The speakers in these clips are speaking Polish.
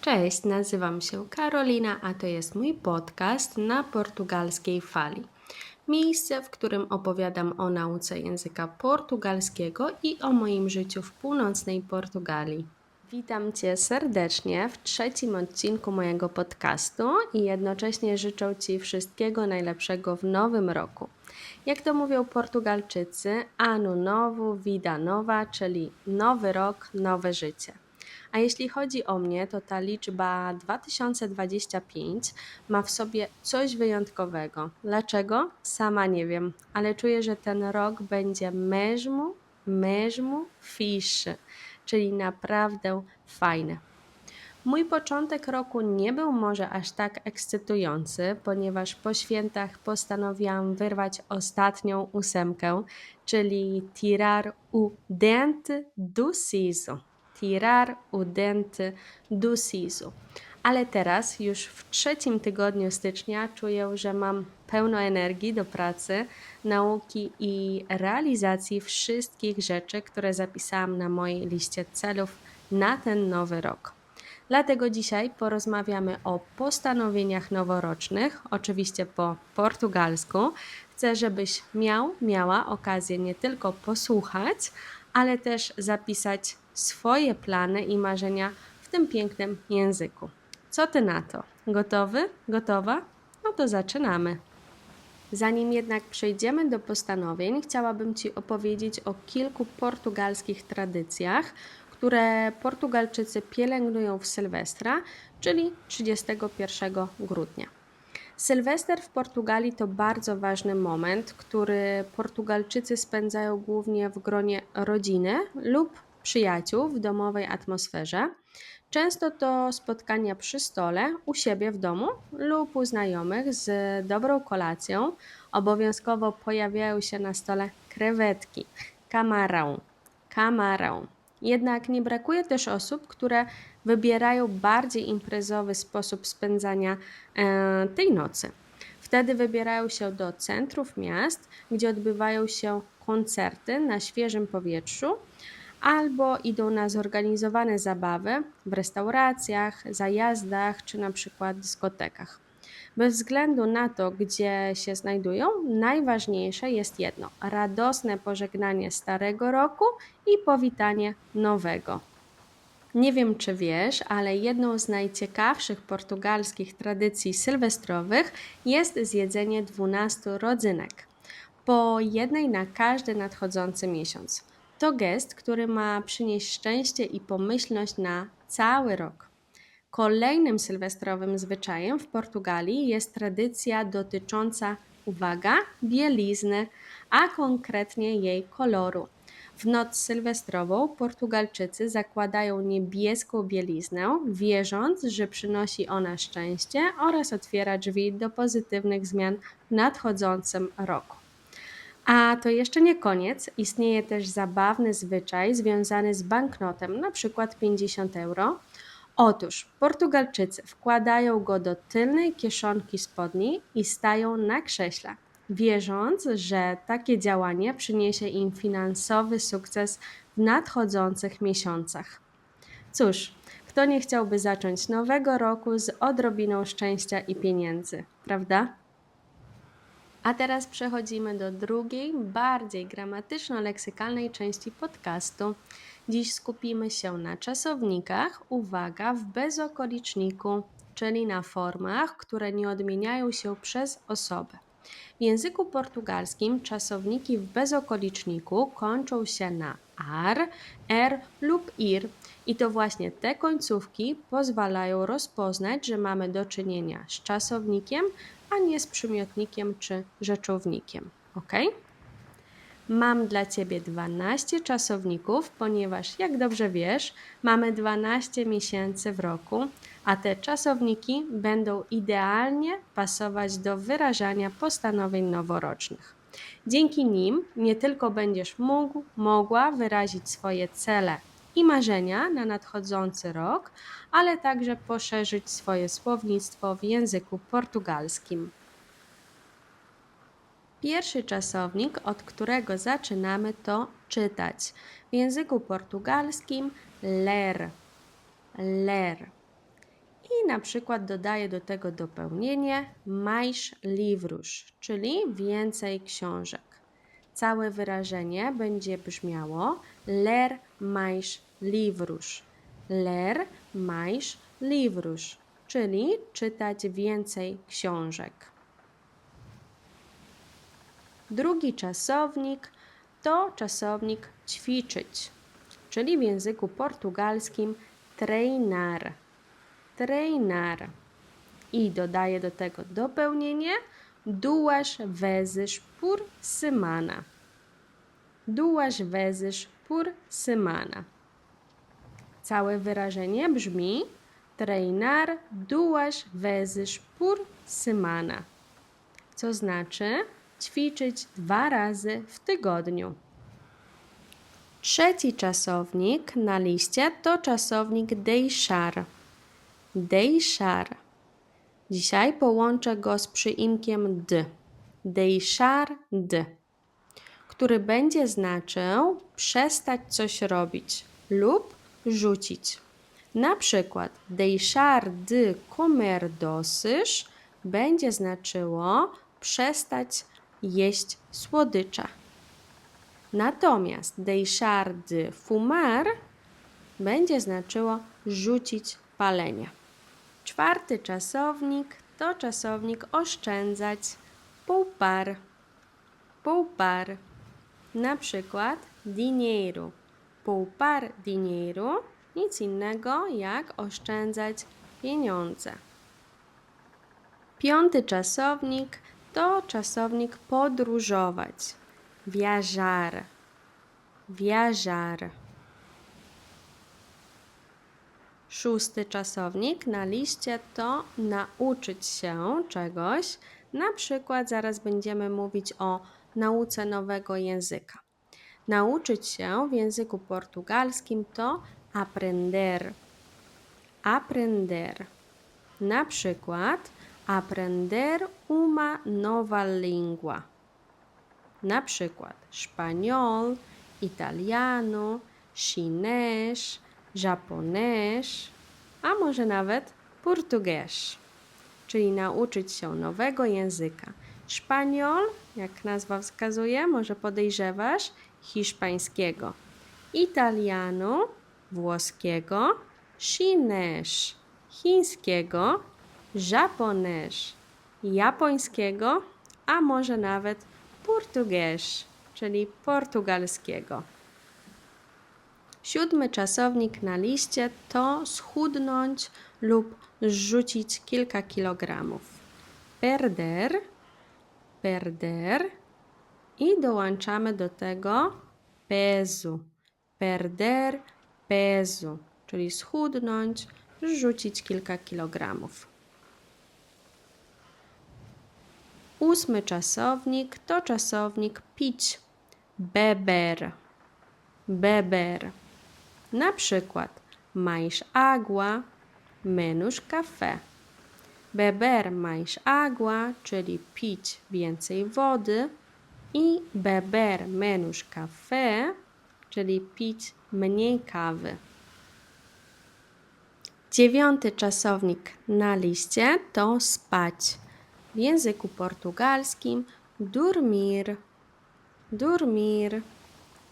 Cześć, nazywam się Karolina, a to jest mój podcast na portugalskiej fali. Miejsce, w którym opowiadam o nauce języka portugalskiego i o moim życiu w północnej Portugalii. Witam Cię serdecznie w trzecim odcinku mojego podcastu i jednocześnie życzę Ci wszystkiego najlepszego w nowym roku. Jak to mówią Portugalczycy, ano novo, vida nowa, czyli nowy rok, nowe życie. A jeśli chodzi o mnie, to ta liczba 2025 ma w sobie coś wyjątkowego. Dlaczego? Sama nie wiem, ale czuję, że ten rok będzie mesmo, mesmo fiszy, czyli naprawdę fajny. Mój początek roku nie był może aż tak ekscytujący, ponieważ po świętach postanowiłam wyrwać ostatnią ósemkę, czyli tirar u dente do siso tirar u dente do siso. Ale teraz, już w trzecim tygodniu stycznia, czuję, że mam pełno energii do pracy, nauki i realizacji wszystkich rzeczy, które zapisałam na mojej liście celów na ten nowy rok. Dlatego dzisiaj porozmawiamy o postanowieniach noworocznych, oczywiście po portugalsku. Chcę, żebyś miał, miała okazję nie tylko posłuchać, ale też zapisać swoje plany i marzenia w tym pięknym języku. Co ty na to? Gotowy? Gotowa? No to zaczynamy. Zanim jednak przejdziemy do postanowień, chciałabym Ci opowiedzieć o kilku portugalskich tradycjach, które Portugalczycy pielęgnują w Sylwestra, czyli 31 grudnia. Sylwester w Portugalii to bardzo ważny moment, który Portugalczycy spędzają głównie w gronie rodziny lub przyjaciół w domowej atmosferze. Często to spotkania przy stole, u siebie w domu lub u znajomych z dobrą kolacją. Obowiązkowo pojawiają się na stole krewetki, kamarą, kamarą. Jednak nie brakuje też osób, które wybierają bardziej imprezowy sposób spędzania e, tej nocy. Wtedy wybierają się do centrów miast, gdzie odbywają się koncerty na świeżym powietrzu, albo idą na zorganizowane zabawy w restauracjach, zajazdach czy na przykład dyskotekach. Bez względu na to, gdzie się znajdują, najważniejsze jest jedno: radosne pożegnanie starego roku i powitanie nowego. Nie wiem, czy wiesz, ale jedną z najciekawszych portugalskich tradycji sylwestrowych jest zjedzenie 12 rodzynek, po jednej na każdy nadchodzący miesiąc. To gest, który ma przynieść szczęście i pomyślność na cały rok. Kolejnym sylwestrowym zwyczajem w Portugalii jest tradycja dotycząca, uwaga, bielizny, a konkretnie jej koloru. W noc sylwestrową Portugalczycy zakładają niebieską bieliznę, wierząc, że przynosi ona szczęście oraz otwiera drzwi do pozytywnych zmian w nadchodzącym roku. A to jeszcze nie koniec. Istnieje też zabawny zwyczaj związany z banknotem, na przykład 50 euro. Otóż Portugalczycy wkładają go do tylnej kieszonki spodni i stają na krześle, wierząc, że takie działanie przyniesie im finansowy sukces w nadchodzących miesiącach. Cóż, kto nie chciałby zacząć nowego roku z odrobiną szczęścia i pieniędzy, prawda? A teraz przechodzimy do drugiej, bardziej gramatyczno-leksykalnej części podcastu. Dziś skupimy się na czasownikach, uwaga, w bezokoliczniku, czyli na formach, które nie odmieniają się przez osobę. W języku portugalskim czasowniki w bezokoliczniku kończą się na ar, er lub ir i to właśnie te końcówki pozwalają rozpoznać, że mamy do czynienia z czasownikiem, a nie z przymiotnikiem czy rzeczownikiem. Ok? Mam dla Ciebie 12 czasowników, ponieważ, jak dobrze wiesz, mamy 12 miesięcy w roku, a te czasowniki będą idealnie pasować do wyrażania postanowień noworocznych. Dzięki nim nie tylko będziesz mógł, mogła wyrazić swoje cele i marzenia na nadchodzący rok, ale także poszerzyć swoje słownictwo w języku portugalskim. Pierwszy czasownik, od którego zaczynamy, to czytać. W języku portugalskim ler. Ler. i na przykład dodaję do tego dopełnienie mais livros, czyli więcej książek. Całe wyrażenie będzie brzmiało ler mais livros. Ler mais livros, czyli czytać więcej książek. Drugi czasownik to czasownik ćwiczyć, czyli w języku portugalskim treinar. Treinar. I dodaję do tego dopełnienie duas vezes por semana. Duas vezes por semana. Całe wyrażenie brzmi treinar duas vezes por semana, co znaczy ćwiczyć dwa razy w tygodniu. Trzeci czasownik na liście to czasownik deixar. Deixar. Dzisiaj połączę go z przyimkiem d. Deixar d, który będzie znaczył przestać coś robić lub rzucić. Na przykład deixar de comer doces będzie znaczyło przestać jeść słodycze. Natomiast deixar de fumar będzie znaczyło rzucić palenie. Czwarty czasownik to czasownik oszczędzać, poupar. Poupar. Na przykład dinheiro. Poupar dinheiro nic innego jak oszczędzać pieniądze. Piąty czasownik to czasownik podróżować. Viajar. Viajar. Szósty czasownik na liście to nauczyć się czegoś. Na przykład zaraz będziemy mówić o nauce nowego języka. Nauczyć się w języku portugalskim to aprender. Aprender. Na przykład aprender uma nova língua. Na przykład szpaniol, italiano, chinês, japonês, a może nawet português, czyli nauczyć się nowego języka. Szpaniol, jak nazwa wskazuje, może podejrzewasz hiszpańskiego. Italiano, włoskiego, chinês, chińskiego, japonês, japońskiego, a może nawet português, czyli portugalskiego. Siódmy czasownik na liście to schudnąć lub zrzucić kilka kilogramów. Perder, perder i dołączamy do tego peso. Perder peso, czyli schudnąć, zrzucić kilka kilogramów. Ósmy czasownik to czasownik pić. Beber. Beber. Na przykład mais agua menos café. Beber mais agua, czyli pić więcej wody i beber menos café, czyli pić mniej kawy. Dziewiąty czasownik na liście to spać. W języku portugalskim dormir. Dormir.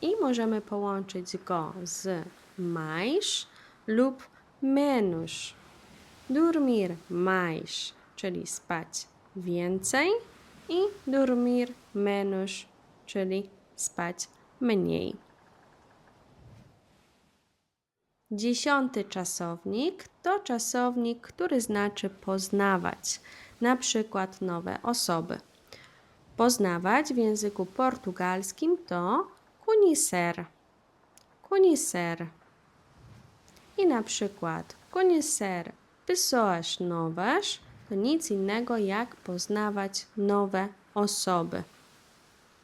I możemy połączyć go z mais lub menos. Dormir mais, czyli spać więcej i dormir menos, czyli spać mniej. Dziesiąty czasownik to czasownik, który znaczy poznawać, na przykład nowe osoby. Poznawać w języku portugalskim to conhecer. Conhecer. I na przykład conhecer pessoas novas to nic innego jak poznawać nowe osoby.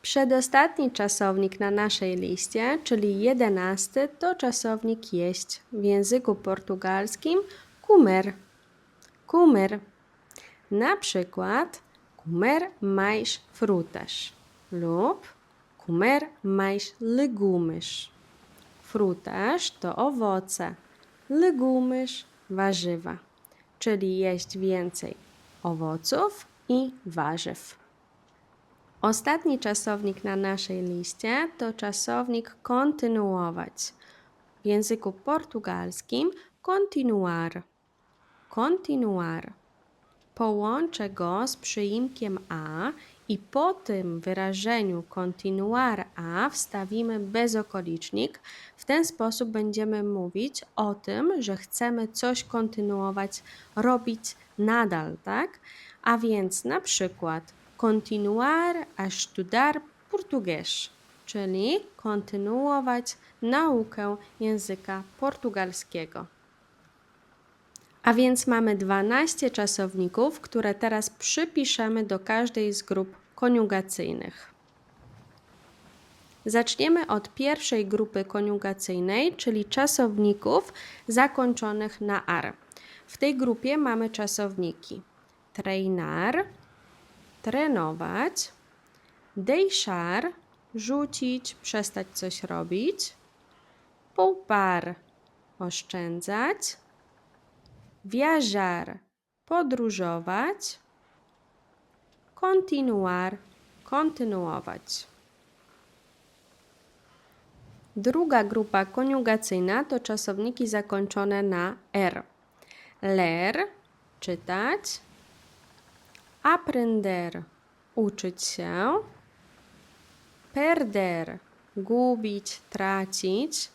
Przedostatni czasownik na naszej liście, czyli jedenasty, to czasownik jeść w języku portugalskim comer. Comer. Na przykład comer mais frutas lub comer mais legumes. Frutas to owoce, legumes warzywa. Czyli jeść więcej owoców i warzyw. Ostatni czasownik na naszej liście to czasownik kontynuować. W języku portugalskim continuar. Continuar. Połączę go z przyimkiem a i po tym wyrażeniu continuar a wstawimy bezokolicznik. W ten sposób będziemy mówić o tym, że chcemy coś kontynuować, robić nadal, tak? A więc na przykład continuar a estudar português, czyli kontynuować naukę języka portugalskiego. A więc mamy 12 czasowników, które teraz przypiszemy do każdej z grup koniugacyjnych. Zaczniemy od pierwszej grupy koniugacyjnej, czyli czasowników zakończonych na ar. W tej grupie mamy czasowniki treinar, trenować, deixar, rzucić, przestać coś robić, poupar, oszczędzać, viajar, podróżować, continuar, kontynuować. Druga grupa koniugacyjna to czasowniki zakończone na r. Ler, czytać, aprender, uczyć się, perder, gubić, tracić.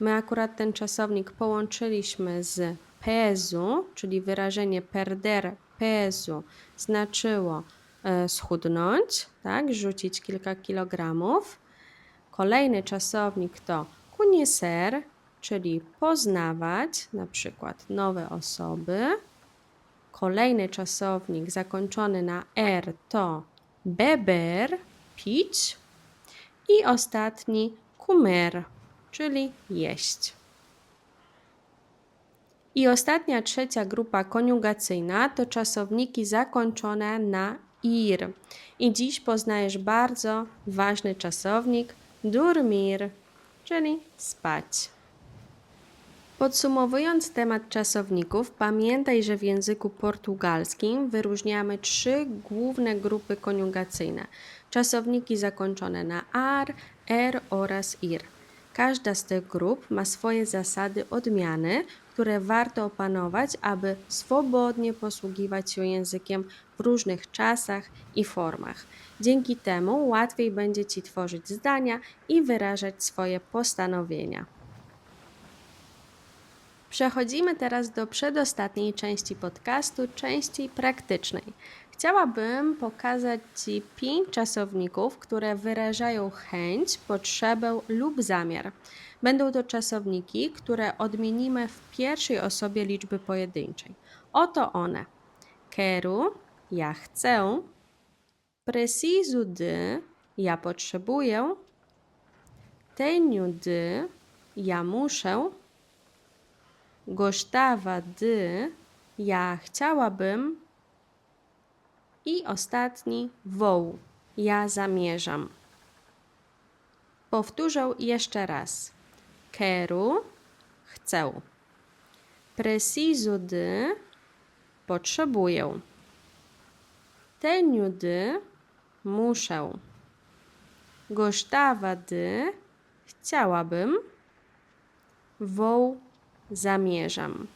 My akurat ten czasownik połączyliśmy z pezu, czyli wyrażenie perder pezu znaczyło e, schudnąć, tak, rzucić kilka kilogramów. Kolejny czasownik to conhecer, czyli poznawać, na przykład nowe osoby. Kolejny czasownik zakończony na r to beber, pić. I ostatni comer, czyli jeść. I ostatnia, trzecia grupa koniugacyjna to czasowniki zakończone na ir. I dziś poznajesz bardzo ważny czasownik dormir, czyli spać. Podsumowując temat czasowników, pamiętaj, że w języku portugalskim wyróżniamy trzy główne grupy koniugacyjne: czasowniki zakończone na ar, er oraz ir. Każda z tych grup ma swoje zasady odmiany, które warto opanować, aby swobodnie posługiwać się językiem w różnych czasach i formach. Dzięki temu łatwiej będzie Ci tworzyć zdania i wyrażać swoje postanowienia. Przechodzimy teraz do przedostatniej części podcastu, części praktycznej. Chciałabym pokazać Ci pięć czasowników, które wyrażają chęć, potrzebę lub zamiar. Będą to czasowniki, które odmienimy w pierwszej osobie liczby pojedynczej. Oto one: quero, ja chcę, preciso de, ja potrzebuję, tenho de, ja muszę, gostava de, ja chciałabym i ostatni woł, ja zamierzam. Powtórzę jeszcze raz. Quero, chcę. Preciso de, potrzebuję. Tenho de, muszę. Gostava de, chciałabym. Vou, zamierzam.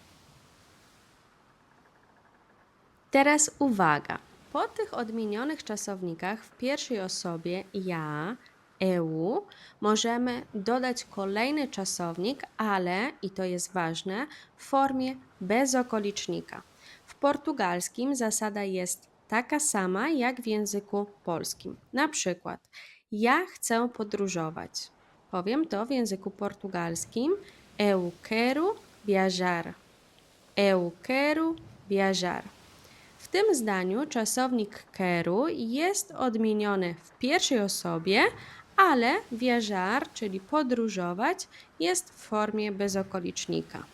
Teraz uwaga. Po tych odmienionych czasownikach w pierwszej osobie ja, EU możemy dodać kolejny czasownik, ale, i to jest ważne, w formie bezokolicznika. W portugalskim zasada jest taka sama jak w języku polskim. Na przykład, ja chcę podróżować. Powiem to w języku portugalskim. Eu quero viajar. Eu quero viajar. W tym zdaniu czasownik quero jest odmieniony w pierwszej osobie, ale viajar, czyli podróżować, jest w formie bezokolicznika.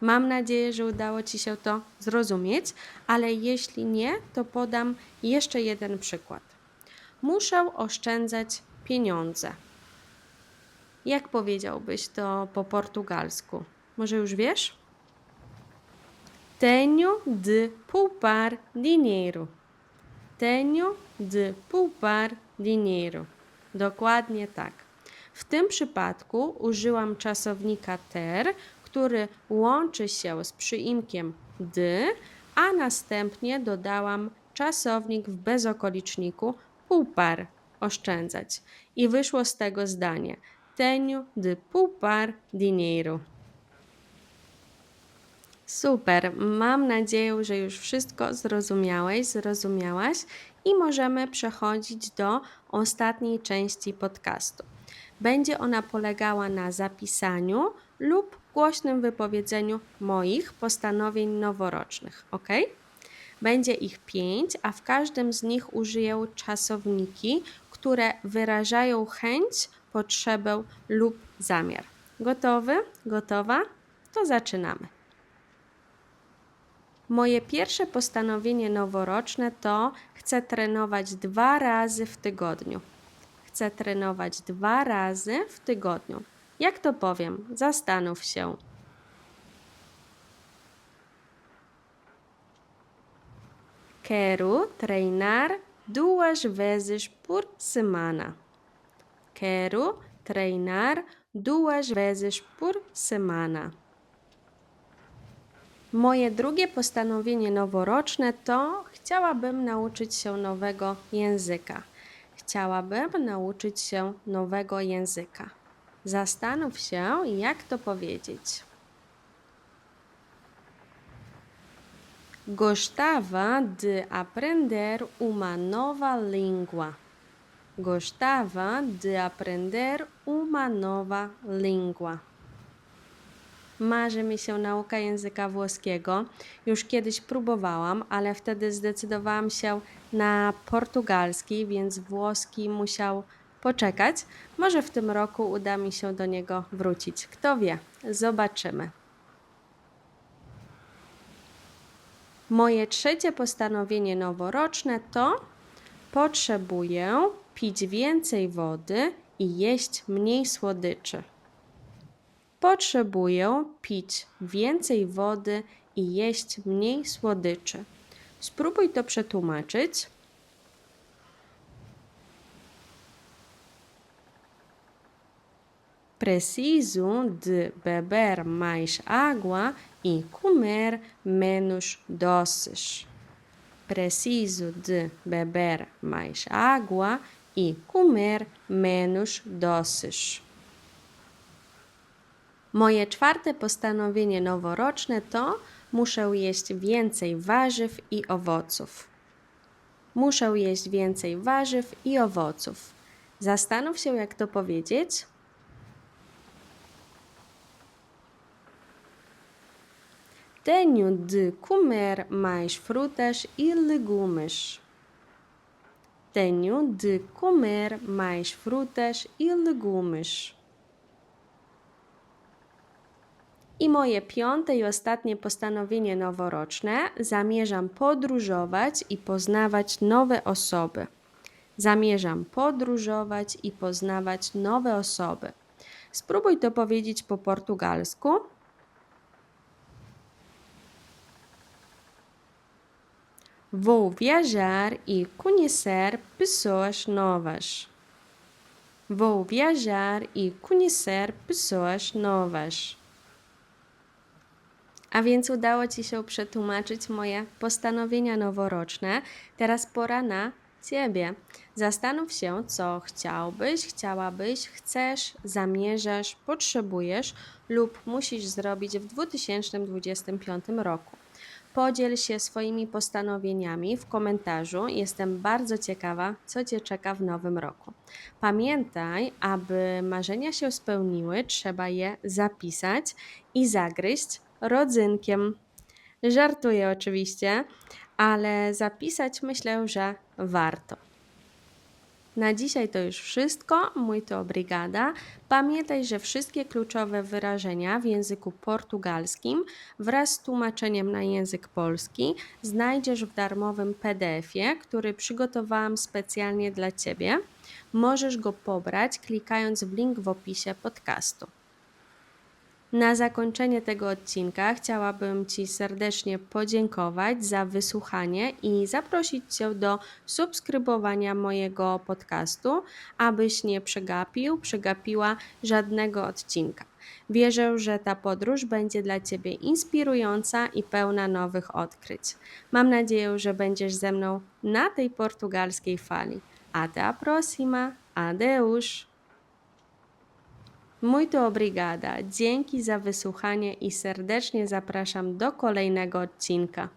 Mam nadzieję, że udało Ci się to zrozumieć, ale jeśli nie, to podam jeszcze jeden przykład. Muszę oszczędzać pieniądze. Jak powiedziałbyś to po portugalsku? Może już wiesz? Tenho de poupar dinheiro. Tenho de poupar dinheiro. Dokładnie tak. W tym przypadku użyłam czasownika ter, który łączy się z przyimkiem dy, a następnie dodałam czasownik w bezokoliczniku poupar oszczędzać. I wyszło z tego zdanie tenho de poupar dinheiro. Super, mam nadzieję, że już wszystko zrozumiałeś, zrozumiałaś i możemy przechodzić do ostatniej części podcastu. Będzie ona polegała na zapisaniu lub głośnym wypowiedzeniu moich postanowień noworocznych, ok? Będzie ich pięć, a w każdym z nich użyję czasowniki, które wyrażają chęć, potrzebę lub zamiar. Gotowy? Gotowa? To zaczynamy. Moje pierwsze postanowienie noworoczne to chcę trenować dwa razy w tygodniu. Chcę trenować dwa razy w tygodniu. Jak to powiem? Zastanów się. Quero treinar duas vezes por semana. Quero treinar duas vezes por semana. Moje drugie postanowienie noworoczne to chciałabym nauczyć się nowego języka. Chciałabym nauczyć się nowego języka. Zastanów się, jak to powiedzieć. Gostava de aprender uma nova língua. Gostava de aprender uma nova língua. Marzy mi się nauka języka włoskiego. Już kiedyś próbowałam, ale wtedy zdecydowałam się na portugalski, więc włoski musiał poczekać. Może w tym roku uda mi się do niego wrócić. Kto wie? Zobaczymy. Moje trzecie postanowienie noworoczne to potrzebuję pić więcej wody i jeść mniej słodyczy. Potrzebuję pić więcej wody i jeść mniej słodyczy. Spróbuj to przetłumaczyć. Preciso de beber mais água e comer menos doces. Preciso de beber mais água e comer menos doces. Moje czwarte postanowienie noworoczne to muszę jeść więcej warzyw i owoców. Muszę jeść więcej warzyw i owoców. Zastanów się, jak to powiedzieć. Tenho de comer mais frutas e legumes. Tenho de comer mais frutas e legumes. I moje piąte i ostatnie postanowienie noworoczne zamierzam podróżować i poznawać nowe osoby. Zamierzam podróżować i poznawać nowe osoby. Spróbuj to powiedzieć po portugalsku. Vou viajar e conhecer pessoas novas. Vou viajar e conhecer pessoas novas. A więc udało Ci się przetłumaczyć moje postanowienia noworoczne. Teraz pora na Ciebie. Zastanów się, co chciałbyś, chciałabyś, chcesz, zamierzasz, potrzebujesz lub musisz zrobić w 2025 roku. Podziel się swoimi postanowieniami w komentarzu. Jestem bardzo ciekawa, co Cię czeka w nowym roku. Pamiętaj, aby marzenia się spełniły, trzeba je zapisać i zagryźć rodzynkiem. Żartuję oczywiście, ale zapisać myślę, że warto. Na dzisiaj to już wszystko. Mój to obrigada. Pamiętaj, że wszystkie kluczowe wyrażenia w języku portugalskim wraz z tłumaczeniem na język polski znajdziesz w darmowym PDF-ie, który przygotowałam specjalnie dla Ciebie. Możesz go pobrać klikając w link w opisie podcastu. Na zakończenie tego odcinka chciałabym Ci serdecznie podziękować za wysłuchanie i zaprosić Cię do subskrybowania mojego podcastu, abyś nie przegapił, przegapiła żadnego odcinka. Wierzę, że ta podróż będzie dla Ciebie inspirująca i pełna nowych odkryć. Mam nadzieję, że będziesz ze mną na tej portugalskiej fali. Até a próxima. Adeus. Muito obrigada. Dzięki za wysłuchanie i serdecznie zapraszam do kolejnego odcinka.